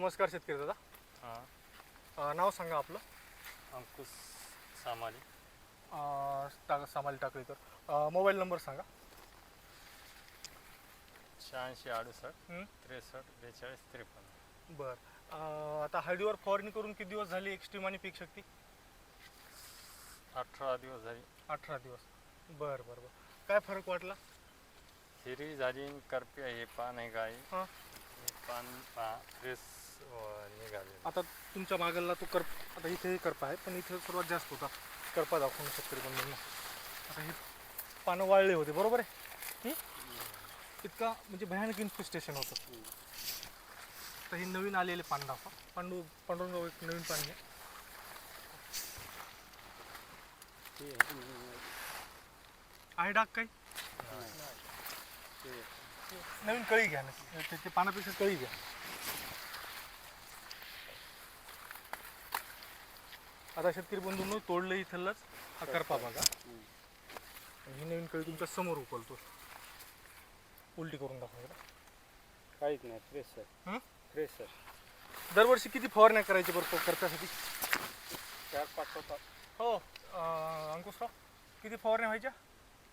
नमस्कार शेतकरी दादा. हां. अ, नाव सांगा आपलं. अंकुश सामाले. अ, सामाली टाकळीकर. अ, मोबाईल नंबर सांगा. शहाऐंशी अडुसष्ट हं? त्रेसष्ट बेचाळीस त्रेपन्न. बर. अ, आता हळदीवर फवारणी करून किती दिवस झाली एक्स्ट्रीम आणि पीक शक्ती? अठरा दिवस झाली. अठरा दिवस. बर बर बर. काय फरक वाटला? हिरवी झाली करपी हे पान आहे काय हां. हे पान पा फ्रेश निघाले. आता तुमच्या मागला तो करप आता इथेही करपा आहे पण इथे सर्वात जास्त होता. करपा दाखवून शेतकरी बंधूंना. आता हे पानं वाळले होते बरोबर आहे? हं? इतका म्हणजे भयानक इन्फेस्टेशन होतं. तर हे नवीन आलेले पान दाखवा. पांडू पांडुरंगाव एक नवीन पान आहे. आहे डाग काही? नवीन कळी घ्या ना. ते- ते पानापेक्षा कळी घ्या. आता शेतकरी बंधूंनो तोडलं इथलंच हा करपा बघा ही. नवीन कळी तुमच्यासमोर उकलतो. उलटी करून दाखवा. काहीच नाही फ्रेश सर हं? फ्रेश सर दरवर्षी किती फवारण्या करायच्या बरं करप्यासाठी चार पाच होतात हो अं, अंकुशराव किती फवारण्या व्हायच्या?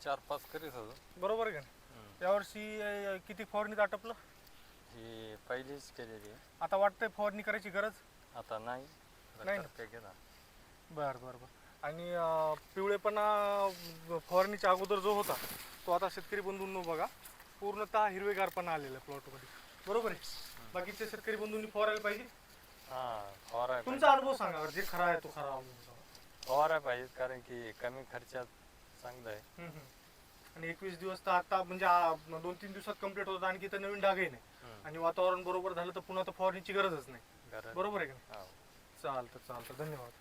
चार पाच करीत होतो. बरोबर आहे का नाही? यावर्षी अं, किती फवारणीत आटपलं? ही पहिलीच केलेली आहे. आता वाटतंय फवारणी करायची गरज? आता नाही. नाही ना? बर बर बर. आणि अं, पिवळेपणा फवारणीच्या अगोदर जो होता तो आता शेतकरी बंधूंनो बघा पूर्णतः हिरवेगारपणा आलेला प्लॉटमध्ये. बरोबर आहे? बाकीच्या शेतकरी बंधूंनी फवारायला पाहिजे? हां फवाराय तुमचा अनुभव सांगा जे खरा आहे तो खरा अनुभव सांगा. फवाराय पाहिजे कारण की कमी खर्चात चांगलं आहे. हम्म, हम्म. आणि एकवीस दिवस तर आता म्हणजे आ, दोन तीन दिवसात कंप्लीट होतं आणखी तर नवीन डागही नाही. आणि वातावरण बरोबर झालं तर पुन्हा तर फवारणीची गरजच नाही. गरज. बरोबर आहे का नाही? हो. चालतं चालतं. धन्यवाद.